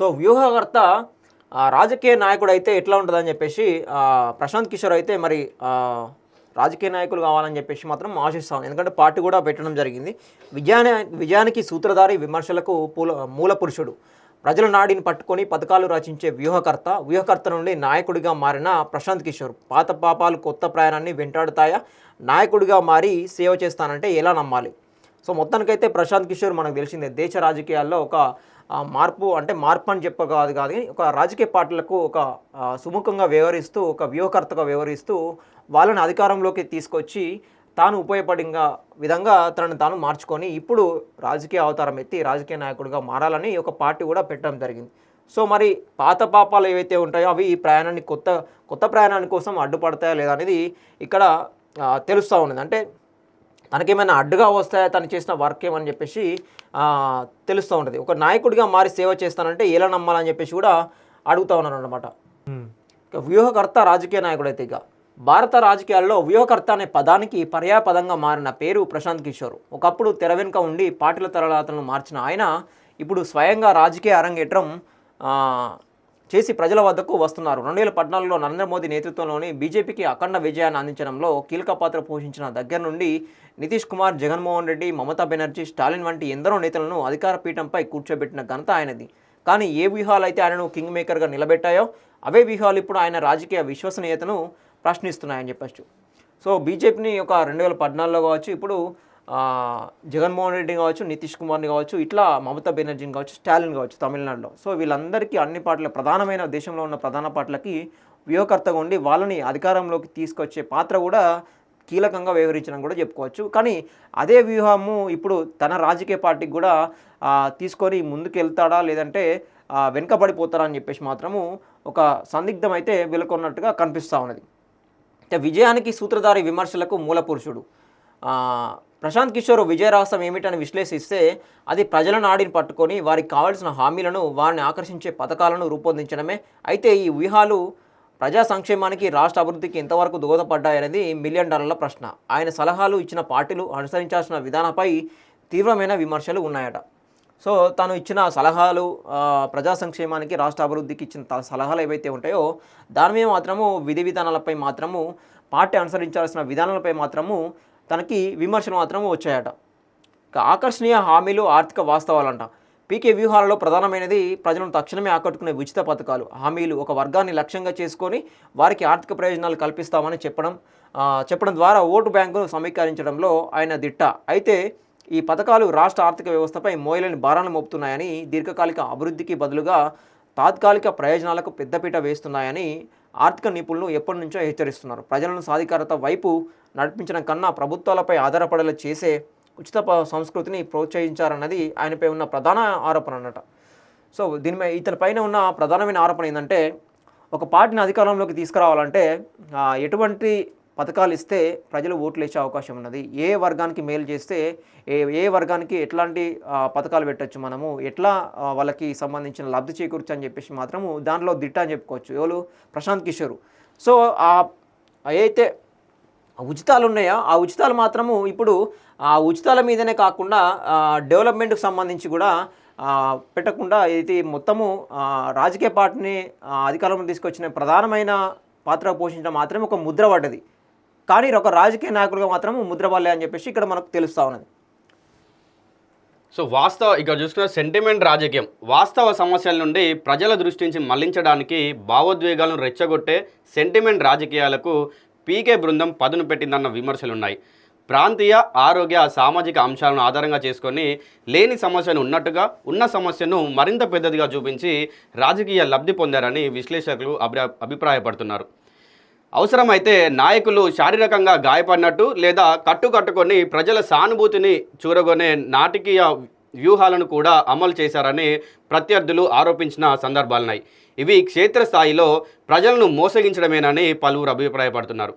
So వ్యూహకర్త రాజకీయ నాయకుడు అయితే ఎట్లా ఉంటుందని చెప్పేసి ప్రశాంత్ కిషోర్ అయితే మరి రాజకీయ నాయకులు కావాలని చెప్పేసి మాత్రం ఆశిస్తాను ఎందుకంటే పార్టీ కూడా పెట్టడం జరిగింది. విజయాన్ని విజయానికి సూత్రధారి విమర్శలకు పూల మూల పురుషుడు. ప్రజల నాడిని పట్టుకొని పథకాలు రచించే వ్యూహకర్త వ్యూహకర్త నుండి నాయకుడిగా మారిన ప్రశాంత్ కిషోర్. పాత పాపాలు కొత్త ప్రయాణాన్ని వెంటాడుతాయా? నాయకుడిగా మారి సేవ చేస్తానంటే ఎలా నమ్మాలి? సో మొత్తానికైతే ప్రశాంత్ కిషోర్ మనకు తెలిసిందే. దేశ రాజకీయాల్లో ఒక మార్పు అంటే మార్పు అని చెప్పకాదు కాదు. ఒక రాజకీయ పార్టీలకు ఒక సుముఖంగా వ్యవహరిస్తూ ఒక వ్యూహకర్తగా వ్యవహరిస్తూ వాళ్ళని అధికారంలోకి తీసుకొచ్చి తాను ఉపయోగపడిన విధంగా తనను తాను మార్చుకొని ఇప్పుడు రాజకీయ అవతారం ఎత్తి రాజకీయ నాయకుడిగా మారాలని ఒక పార్టీ కూడా పెట్టడం జరిగింది. సో మరి పాత పాపాలు ఏవైతే ఉంటాయో అవి ఈ ప్రయాణాన్ని కొత్త కొత్త ప్రయాణాన్ని కోసం అడ్డుపడతాయా లేదా అనేది ఇక్కడ తెలుస్తూ ఉన్నది. అంటే తనకేమైనా అడ్డుగా వస్తాయా? తను చేసిన వర్క్ ఏమని చెప్పేసి తెలుస్తూ ఉంటుంది. ఒక నాయకుడిగా మారి సేవ చేస్తానంటే ఎలా నమ్మాలని చెప్పేసి కూడా అడుగుతూ ఉన్నాను అనమాట ఇక వ్యూహకర్త రాజకీయ నాయకుడు అయితే ఇక భారత రాజకీయాల్లో వ్యూహకర్త అనే పదానికి పర్యాపదంగా మారిన పేరు ప్రశాంత్ కిషోర్. ఒకప్పుడు తెర వెనుక ఉండి పార్టీల తరలాతలను మార్చిన ఆయన ఇప్పుడు స్వయంగా రాజకీయ అరంగేట్రం చేసి ప్రజల వద్దకు వస్తున్నారు. రెండు వేల పద్నాలుగులో నరేంద్ర మోదీ నేతృత్వంలోని బీజేపీకి అఖండ విజయాన్ని అందించడంలో కీలక పాత్ర పోషించిన దగ్గర నుండి నితీష్ కుమార్ జగన్మోహన్ రెడ్డి మమతా బెనర్జీ స్టాలిన్ వంటి ఎందరో నేతలను అధికార పీఠంపై కూర్చోబెట్టిన ఘనత ఆయనది. కానీ ఏ వ్యూహాలు అయితే ఆయనను కింగ్ మేకర్గా నిలబెట్టాయో అవే వ్యూహాలు ఇప్పుడు ఆయన రాజకీయ విశ్వసనీయతను ప్రశ్నిస్తున్నాయని చెప్పచ్చు. సో బీజేపీని ఒక రెండు వేల పద్నాలుగులో కావచ్చు ఇప్పుడు జగన్మోహన్ రెడ్డి కావచ్చు నితీష్ కుమార్ని కావచ్చు ఇట్లా మమతా బెనర్జీని కావచ్చు స్టాలిన్ కావచ్చు తమిళనాడులో. సో వీళ్ళందరికీ అన్ని పార్టీల ప్రధానమైన దేశంలో ఉన్న ప్రధాన పార్టీలకి వ్యూహకర్తగా ఉండి వాళ్ళని అధికారంలోకి తీసుకొచ్చే పాత్ర కూడా కీలకంగా వ్యవహరించడం కూడా చెప్పుకోవచ్చు. కానీ అదే వ్యూహము ఇప్పుడు తన రాజకీయ పార్టీకి కూడా తీసుకొని ముందుకెళ్తాడా లేదంటే వెనుకబడిపోతారా అని చెప్పేసి మాత్రము ఒక సందిగ్ధం అయితే వెలుకొన్నట్టుగా కనిపిస్తూ ఉన్నది. విజయానికి సూత్రధారి విమర్శలకు మూల పురుషుడు. ప్రశాంత్ కిషోర్ విజయ రహస్యం ఏమిటని విశ్లేషిస్తే అది ప్రజల నాడిని పట్టుకొని వారికి కావాల్సిన హామీలను వారిని ఆకర్షించే పథకాలను రూపొందించడమే. అయితే ఈ వ్యూహాలు ప్రజా సంక్షేమానికి రాష్ట్ర అభివృద్ధికి ఎంతవరకు దోహదపడ్డాయనేది మిలియన్ డాలర్ల ప్రశ్న. ఆయన సలహాలు ఇచ్చిన పార్టీలు అనుసరించాల్సిన విధానంపై తీవ్రమైన విమర్శలు ఉన్నాయట. సో తాను ఇచ్చిన సలహాలు ప్రజా సంక్షేమానికి రాష్ట్ర అభివృద్ధికి ఇచ్చిన సలహాలు ఏవైతే ఉంటాయో దాని మీద మాత్రము విధి విధానాలపై మాత్రము పార్టీ అనుసరించాల్సిన విధానాలపై మాత్రము తనకి విమర్శలు మాత్రం వచ్చాయట. ఆకర్షణీయ హామీలు ఆర్థిక వాస్తవాలంట. పీకే వ్యూహాలలో ప్రధానమైనది ప్రజలను తక్షణమే ఆకట్టుకునే ఉచిత పథకాలు. హామీలు ఒక వర్గాన్ని లక్ష్యంగా చేసుకొని వారికి ఆర్థిక ప్రయోజనాలు కల్పిస్తామని చెప్పడం చెప్పడం ద్వారా ఓటు బ్యాంకును సమీకరించడంలో ఆయన దిట్ట. అయితే ఈ పథకాలు రాష్ట్ర ఆర్థిక వ్యవస్థపై మోయలేని భారాన్ని మోపుతున్నాయని దీర్ఘకాలిక అభివృద్ధికి బదులుగా తాత్కాలిక ప్రయోజనాలకు పెద్దపీట వేస్తున్నాయని ఆర్థిక నిపుణులు ఎప్పటి నుంచో హెచ్చరిస్తున్నారు. ప్రజలను సాధికారత వైపు నడిపించడం కన్నా ప్రభుత్వాలపై ఆధారపడేలా చేసే ఉచిత సంస్కృతిని ప్రోత్సహించారన్నది ఆయనపై ఉన్న ప్రధాన ఆరోపణ అన్నట. సో దీనిపై ఇతనిపైన ఇతని పైన ఉన్న ప్రధానమైన ఆరోపణ ఏంటంటే ఒక పార్టీని అధికారంలోకి తీసుకురావాలంటే ఎటువంటి పథకాలు ఇస్తే ప్రజలు ఓట్లు వేసే అవకాశం ఉన్నది. ఏ వర్గానికి మేలు చేస్తే ఏ ఏ వర్గానికి ఎట్లాంటి పథకాలు పెట్టచ్చు మనము ఎట్లా వాళ్ళకి సంబంధించిన లబ్ధి చేకూర్చు అని చెప్పేసి మాత్రము దాంట్లో దిట్ట అని చెప్పుకోవచ్చు. ఎవరు? ప్రశాంత్ కిషోర్. సో ఆ అయితే ఉచితాలు ఉన్నాయా? ఆ ఉచితాలు మాత్రము ఇప్పుడు ఆ ఉచితాల మీదనే కాకుండా డెవలప్మెంట్కి సంబంధించి కూడా పెట్టకుండా ఇది మొత్తము రాజకీయ పార్టీని అధికారంలో తీసుకొచ్చిన ప్రధానమైన పాత్ర పోషించడం మాత్రమే ఒక ముద్ర పడ్డది. కానీ ఒక రాజకీయ నాయకుడిగా మాత్రం ముద్ర అని చెప్పేసి ఇక్కడ మనకు తెలుస్తూ ఉన్నది. సో వాస్తవ ఇక్కడ చూసుకున్న సెంటిమెంట్ రాజకీయం. వాస్తవ సమస్యల నుండి ప్రజల దృష్టి నుంచి మళ్ళించడానికి భావోద్వేగాలను రెచ్చగొట్టే సెంటిమెంట్ రాజకీయాలకు పీకే బృందం పదును పెట్టిందన్న విమర్శలు ఉన్నాయి ప్రాంతీయ ఆరోగ్య సామాజిక అంశాలను ఆధారంగా చేసుకొని లేని సమస్యను ఉన్నట్టుగా ఉన్న సమస్యను మరింత పెద్దదిగా చూపించి రాజకీయ లబ్ధి పొందారని విశ్లేషకులు అభి అభిప్రాయపడుతున్నారు. అవసరమైతే నాయకులు శారీరకంగా గాయపడినట్టు లేదా కట్టుకట్టుకొని ప్రజల సానుభూతిని చూరగొనే నాటకీయ వ్యూహాలను కూడా అమలు చేశారని ప్రత్యర్థులు ఆరోపించిన సందర్భాలున్నాయి. ఇవి క్షేత్రస్థాయిలో ప్రజలను మోసగించడమేనని పలువురు అభిప్రాయపడుతున్నారు.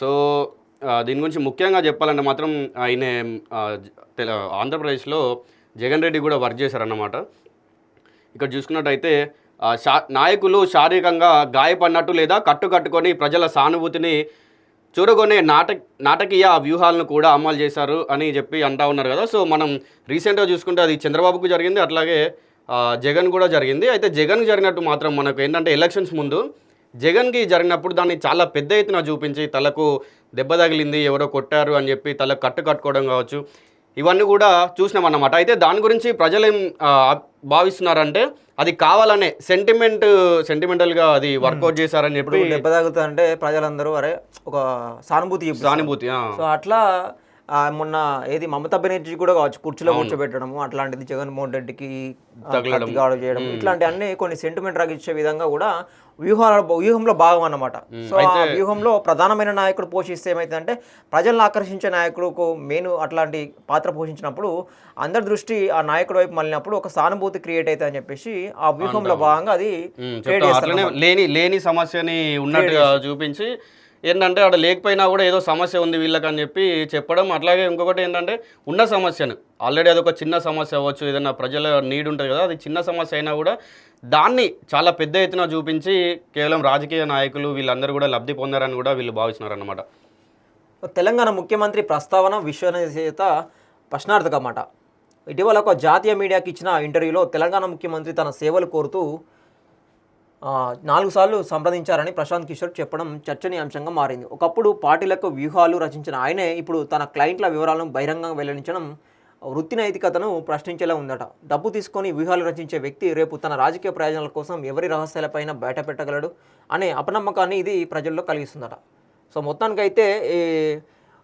సో దీని గురించి ముఖ్యంగా చెప్పాలంటే మాత్రం ఆయన తెల- ఆంధ్రప్రదేశ్లో జగన్ రెడ్డి కూడా వర్క్ చేశారన్నమాట. ఇక్కడ చూసుకున్నట్టయితే నాయకులు శారీరకంగా గాయపడినట్టు లేదా కట్టు కట్టుకొని ప్రజల సానుభూతిని చూడగొనే నాటక నాటకీయ వ్యూహాలను కూడా అమలు చేశారు అని చెప్పి అంటా ఉన్నారు కదా. సో మనం రీసెంట్గా చూసుకుంటే అది చంద్రబాబుకు జరిగింది అట్లాగే జగన్ కూడా జరిగింది. అయితే జగన్ జరిగినట్టు మాత్రం మనకు ఏంటంటే ఎలక్షన్స్ ముందు జగన్కి జరిగినప్పుడు దాన్ని చాలా పెద్ద ఎత్తున చూపించి తలకు దెబ్బ తగిలింది ఎవరో కొట్టారు అని చెప్పి తలకు కట్టు కట్టుకోవడం కావచ్చు ఇవన్నీ కూడా చూసినాం అన్నమాట అయితే దాని గురించి ప్రజలు ఏం భావిస్తున్నారంటే అది కావాలనే సెంటిమెంట్ సెంటిమెంటల్గా అది వర్కౌట్ చేశారని చెప్పి దెబ్బ తాగుతుందంటే ప్రజలందరూ అరే ఒక సానుభూతి. సానుభూతి ఆ. సో అట్లా మొన్న ఏది మమతా బెనర్జీ కూడా కావచ్చు కుర్చీలో కూర్చోబెట్టడము అట్లాంటిది జగన్మోహన్ రెడ్డికి గాడు చేయడం ఇట్లాంటి అన్ని కొన్ని సెంటిమెంట్ రగిచ్చే విధంగా కూడా వ్యూహాల వ్యూహంలో భాగం అన్నమాట. సో ఆ వ్యూహంలో ప్రధానమైన నాయకుడు పోషిస్తే ఏమైతుందంటే ప్రజలను ఆకర్షించే నాయకుడుకు మెయిన్ అట్లాంటి పాత్ర పోషించినప్పుడు అందరి దృష్టి ఆ నాయకుడు వైపు మళ్ళినప్పుడు ఒక సానుభూతి క్రియేట్ అవుతుంది అని చెప్పేసి ఆ వ్యూహంలో భాగంగా అది లేని లేని సమస్యని ఉన్నట్టుగా చూపించి ఏంటంటే అక్కడ లేకపోయినా కూడా ఏదో సమస్య ఉంది వీళ్ళకి అని చెప్పి చెప్పడం. అట్లాగే ఇంకొకటి ఏంటంటే ఉన్న సమస్యను ఆల్రెడీ అదొక చిన్న సమస్య అవ్వచ్చు ఏదైనా ప్రజల నీడ్ ఉంటుంది కదా అది చిన్న సమస్య అయినా కూడా దాన్ని చాలా పెద్ద ఎత్తున చూపించి కేవలం రాజకీయ నాయకులు వీళ్ళందరూ కూడా లబ్ధి పొందారని కూడా వీళ్ళు భావిస్తున్నారు తెలంగాణ ముఖ్యమంత్రి ప్రస్తావన విశ్వసనీయత ప్రశ్నార్థకమాట ఇటీవల ఒక జాతీయ మీడియాకి ఇచ్చిన ఇంటర్వ్యూలో తెలంగాణ ముఖ్యమంత్రి తన సేవలు కోరుతూ నాలుగు సార్లు సంప్రదించారని ప్రశాంత్ కిషోర్ చెప్పడం చర్చనీయాంశంగా మారింది. ఒకప్పుడు పార్టీలకు వ్యూహాలు రచించిన ఆయనే ఇప్పుడు తన క్లయింట్ల వివరాలను బహిరంగంగా వెల్లడించడం వృత్తి నైతికతను ప్రశ్నించేలా ఉందట. డబ్బు తీసుకొని వ్యూహాలు రచించే వ్యక్తి రేపు తన రాజకీయ ప్రయోజనాల కోసం ఎవరి రహస్యాలపైన బయట పెట్టగలడు అనే అపనమ్మకాన్ని ఇది ప్రజల్లో కలిగిస్తుందట. సో మొత్తానికైతే ఈ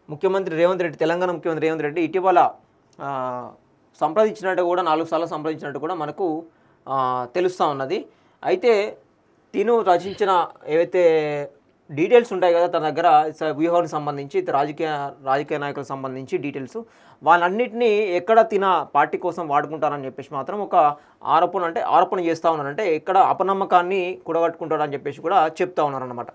ముఖ్యమంత్రి రేవంత్ రెడ్డి తెలంగాణ ముఖ్యమంత్రి రేవంత్ రెడ్డి ఇటీవల సంప్రదించినట్టు కూడా నాలుగు సార్లు సంప్రదించినట్టు కూడా మనకు తెలుస్తూ ఉన్నది. అయితే తిను రచించిన ఏవైతే డీటెయిల్స్ ఉంటాయి కదా తన దగ్గర స- వ్యూహానికి సంబంధించి రాజకీయ రాజకీయ నాయకులకు సంబంధించి డీటెయిల్స్ వాళ్ళన్నింటినీ ఎక్కడ తిన పార్టీ కోసం వాడుకుంటారని చెప్పేసి మాత్రం ఒక ఆరోపణ అంటే ఆరోపణ చేస్తూ ఉన్నారంటే ఎక్కడ అపనమ్మకాన్ని కూడగట్టుకుంటారని చెప్పేసి కూడా చెప్తా ఉన్నారన్నమాట.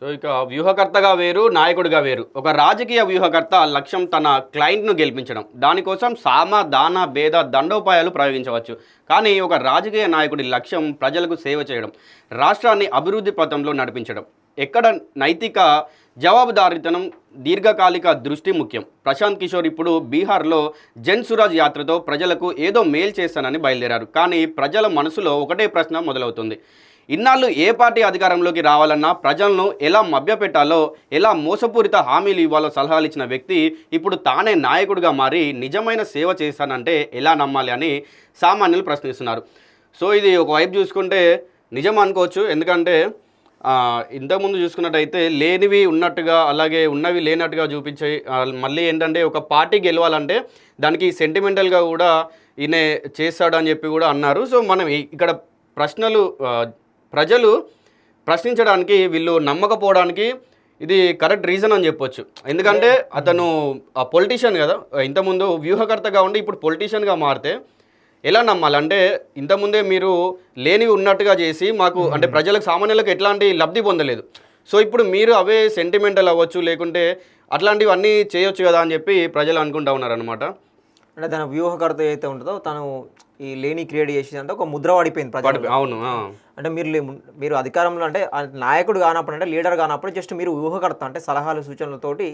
సో ఇక వ్యూహకర్తగా వేరు నాయకుడిగా వేరు. ఒక రాజకీయ వ్యూహకర్త లక్ష్యం తన క్లయింట్ను గెలిపించడం. దానికోసం సామ దాన భేద దండోపాయాలు ప్రయోగించవచ్చు. కానీ ఒక రాజకీయ నాయకుడి లక్ష్యం ప్రజలకు సేవ చేయడం రాష్ట్రాన్ని అభివృద్ధి పథంలో నడిపించడం. ఎక్కడ నైతిక జవాబుదారీతనం దీర్ఘకాలిక దృష్టి ముఖ్యం. ప్రశాంత్ కిషోర్ ఇప్పుడు బీహార్లో జన్ సురాజ్ యాత్రతో ప్రజలకు ఏదో మేలు చేస్తానని బయలుదేరారు. కానీ ప్రజల మనసులో ఒకటే ప్రశ్న మొదలవుతుంది. ఇన్నాళ్ళు ఏ పార్టీ అధికారంలోకి రావాలన్నా ప్రజలను ఎలా మభ్యపెట్టాలో ఎలా మోసపూరిత హామీలు ఇవ్వాలో సలహాలు ఇచ్చిన వ్యక్తి ఇప్పుడు తానే నాయకుడిగా మారి నిజమైన సేవ చేశానంటే ఎలా నమ్మాలి అని సామాన్యులు ప్రశ్నిస్తున్నారు. సో ఇది ఒక వైపు చూసుకుంటే నిజం అనుకోవచ్చు. ఎందుకంటే ఇంతకుముందు చూసుకున్నట్టయితే లేనివి ఉన్నట్టుగా అలాగే ఉన్నవి లేనట్టుగా చూపించే మళ్ళీ ఏంటంటే ఒక పార్టీ గెలవాలంటే దానికి సెంటిమెంటల్గా కూడా ఈయన చేస్తాడు అని చెప్పి కూడా అన్నారు. సో మనం ఇక్కడ ప్రశ్నలు ప్రజలు ప్రశ్నించడానికి వీళ్ళు నమ్మకపోవడానికి ఇది కరెక్ట్ రీజన్ అని చెప్పొచ్చు. ఎందుకంటే అతను పొలిటీషియన్ కదా. ఇంతకుముందు వ్యూహకర్తగా ఉండి ఇప్పుడు పొలిటీషియన్గా మారితే ఎలా నమ్మాలి? అంటే ఇంతకుముందే మీరు లేనివి ఉన్నట్టుగా చేసి మాకు అంటే ప్రజలకు సామాన్యులకు ఎట్లాంటి లబ్ధి పొందలేదు. సో ఇప్పుడు మీరు అవే సెంటిమెంటల్ అవ్వచ్చు లేకుంటే అట్లాంటివన్నీ చేయొచ్చు కదా అని చెప్పి ప్రజలు అనుకుంటా ఉన్నారనమాట అంటే తన వ్యూహకర్త ఏదైతే ఉంటుందో తను ఈ లేని క్రియేట్ చేసిందంటే ఒక ముద్ర పడిపోయింది ప్రజలు అవును. అంటే మీరు మీరు అధికారంలో అంటే నాయకుడు కానప్పుడు అంటే లీడర్ కానప్పుడు జస్ట్ మీరు వ్యూహకర్త అంటే సలహాలు సూచనలతోటి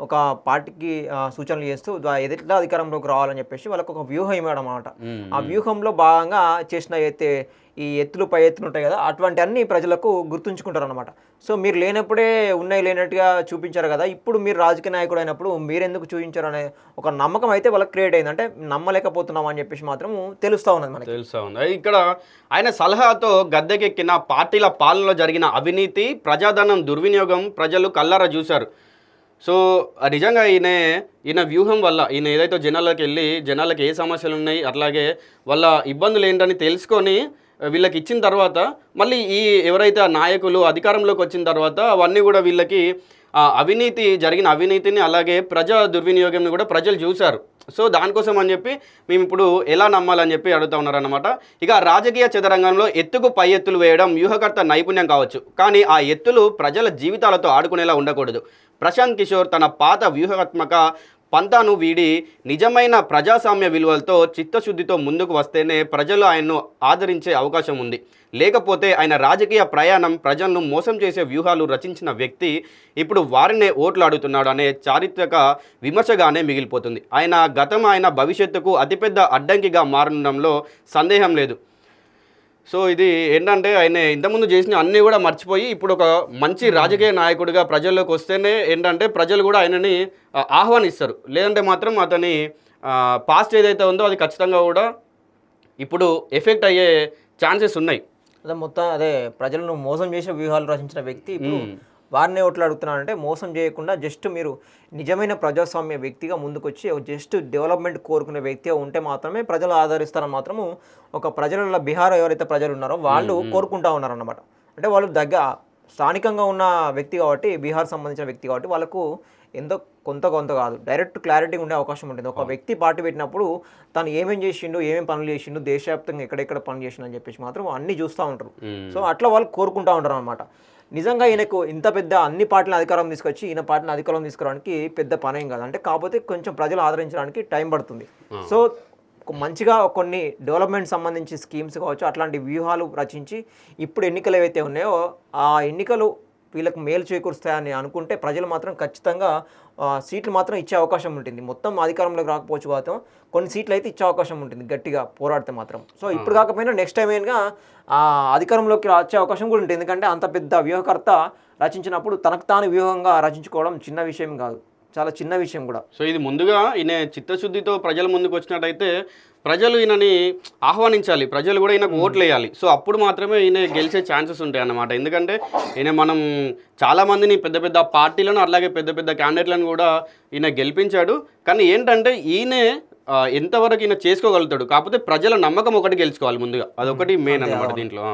ఒక పార్టీకి సూచనలు చేస్తూ దా- ఎదుట అధికారంలోకి రావాలని చెప్పేసి వాళ్ళకి ఒక వ్యూహం ఇవ్వడం అనమాట. ఆ వ్యూహంలో భాగంగా చేసిన అయితే ఈ ఎత్తులు పై ఎత్తులు ఉంటాయి కదా అటువంటి అన్ని ప్రజలకు గుర్తుంచుకుంటారు అనమాట సో మీరు లేనప్పుడే ఉన్నాయి లేనట్టుగా చూపించారు కదా ఇప్పుడు మీరు రాజకీయ నాయకుడు అయినప్పుడు మీరు ఎందుకు చూపించారు అనే ఒక నమ్మకం అయితే వాళ్ళకి క్రియేట్ అయింది. అంటే నమ్మలేకపోతున్నాం అని చెప్పేసి మాత్రం తెలుస్తూ ఉన్నది మనకి. తెలుస్తూ ఉంది ఇక్కడ ఆయన సలహాతో గద్దెకెక్కిన పార్టీల పాలనలో జరిగిన అవినీతి ప్రజాధనం దుర్వినియోగం ప్రజలు కల్లారా చూశారు. సో నిజంగా ఈయన ఈయన వ్యూహం వల్ల ఈయన ఏదైతే జనాలకు వెళ్ళి జనాలకు ఏ సమస్యలు ఉన్నాయి అట్లాగే వాళ్ళ ఇబ్బందులు ఏంటని తెలుసుకొని వీళ్ళకి ఇచ్చిన తర్వాత మళ్ళీ ఈ ఎవరైతే ఆ నాయకులు అధికారంలోకి వచ్చిన తర్వాత అవన్నీ కూడా వీళ్ళకి అవినీతి జరిగిన అవినీతిని అలాగే ప్రజా దుర్వినియోగంని కూడా ప్రజలు చూశారు. సో దానికోసం అని చెప్పి మేము ఇప్పుడు ఎలా నమ్మాలని చెప్పి అడుగుతా ఉన్నారన్నమాట. ఇక రాజకీయ చదరంగంలో ఎత్తుకు పై ఎత్తులు వేయడం వ్యూహకర్త నైపుణ్యం కావచ్చు. కానీ ఆ ఎత్తులు ప్రజల జీవితాలతో ఆడుకునేలా ఉండకూడదు. ప్రశాంత్ కిషోర్ తన పాత వ్యూహాత్మక పంతాను వీడి నిజమైన ప్రజాస్వామ్య విలువలతో చిత్తశుద్ధితో ముందుకు వస్తేనే ప్రజలు ఆయన్ను ఆదరించే అవకాశం ఉంది. లేకపోతే ఆయన రాజకీయ ప్రయాణం ప్రజలను మోసం చేసే వ్యూహాలు రచించిన వ్యక్తి ఇప్పుడు వారినే ఓట్లు అడుగుతున్నాడు అనే చారిత్రక విమర్శగానే మిగిలిపోతుంది. ఆయన గతం ఆయన భవిష్యత్తుకు అతిపెద్ద అడ్డంకిగా మారడంలో సందేహం లేదు. సో ఇది ఏంటంటే ఆయన ఇంతకుముందు చేసిన అన్నీ కూడా మర్చిపోయి ఇప్పుడు ఒక మంచి రాజకీయ నాయకుడిగా ప్రజల్లోకి వస్తేనే ఏంటంటే ప్రజలు కూడా ఆయనని ఆహ్వానిస్తారు లేదంటే మాత్రం అతని పాస్ట్ ఏదైతే ఉందో అది ఖచ్చితంగా కూడా ఇప్పుడు ఎఫెక్ట్ అయ్యే ఛాన్సెస్ ఉన్నాయి అదే మొత్తం అదే ప్రజలను మోసం చేసే వ్యూహాలు రచించిన వ్యక్తి ఇప్పుడు. వారినే ఓట్లు అడుగుతున్నారంటే మోసం చేయకుండా జస్ట్ మీరు నిజమైన ప్రజాస్వామ్య వ్యక్తిగా ముందుకొచ్చి జస్ట్ డెవలప్మెంట్ కోరుకునే వ్యక్తిగా ఉంటే మాత్రమే ప్రజలు ఆదరిస్తారని మాత్రము ఒక ప్రజల బీహార్ ఎవరైతే ప్రజలు ఉన్నారో వాళ్ళు కోరుకుంటా ఉన్నారన్నమాట. అంటే వాళ్ళు దగ్గర స్థానికంగా ఉన్న వ్యక్తి కాబట్టి బీహార్ సంబంధించిన వ్యక్తి కాబట్టి వాళ్ళకు ఎంతో కొంత కొంత కాదు. డైరెక్ట్ క్లారిటీ ఉండే అవకాశం ఉంటుంది. ఒక వ్యక్తి పార్టీ పెట్టినప్పుడు తను ఏమేం చేసిండు ఏమేం పనులు చేసిండు దేశవ్యాప్తంగా ఎక్కడెక్కడ పనులు చేసిండు అని చెప్పేసి మాత్రం అన్నీ చూస్తూ ఉంటారు. సో అట్లా వాళ్ళు కోరుకుంటా ఉంటారు అనమాట నిజంగా ఈయనకు ఇంత పెద్ద అన్ని పార్టీలను అధికారం తీసుకొచ్చి ఈయన పార్టీని అధికారం తీసుకురావడానికి పెద్ద పని ఏం కాదు. అంటే కాకపోతే కొంచెం ప్రజలు ఆదరించడానికి టైం పడుతుంది. సో మంచిగా కొన్ని డెవలప్మెంట్ సంబంధించి స్కీమ్స్ కావచ్చు అట్లాంటి వ్యూహాలు రచించి ఇప్పుడు ఎన్నికలు ఏవైతే ఉన్నాయో ఆ ఎన్నికలు వీళ్ళకి మేలు చేకూరుస్తాయని అనుకుంటే ప్రజలు మాత్రం ఖచ్చితంగా సీట్లు మాత్రం ఇచ్చే అవకాశం ఉంటుంది. మొత్తం అధికారంలోకి రాకపోవచ్చు మాత్రం కొన్ని సీట్లు అయితే ఇచ్చే అవకాశం ఉంటుంది గట్టిగా పోరాడితే మాత్రం. సో ఇప్పుడు కాకపోయినా నెక్స్ట్ టైం ఏంగా అధికారంలోకి వచ్చే అవకాశం కూడా ఉంటుంది. ఎందుకంటే అంత పెద్ద వ్యూహకర్త రచించినప్పుడు తనకు తాను వ్యూహంగా రచించుకోవడం చిన్న విషయం కాదు. చాలా చిన్న విషయం కూడా. సో ఇది ముందుగా ఈయన చిత్తశుద్ధితో ప్రజల ముందుకు వచ్చినట్టయితే ప్రజలు ఈయనని ఆహ్వానించాలి. ప్రజలు కూడా ఈయనకు ఓట్లు వేయాలి. సో అప్పుడు మాత్రమే ఈయన గెలిచే ఛాన్సెస్ ఉంటాయి అన్నమాట. ఎందుకంటే ఈయన మనం చాలా మందిని పెద్ద పెద్ద పార్టీలను అలాగే పెద్ద పెద్ద క్యాండిడేట్లను కూడా ఈయన గెలిపించాడు. కానీ ఏంటంటే ఈయనే ఎంతవరకు ఈయన చేసుకోగలుగుతాడు? కాకపోతే ప్రజల నమ్మకం ఒకటి గెలుచుకోవాలి ముందుగా. అదొకటి మెయిన్ అన్నమాట దీంట్లో.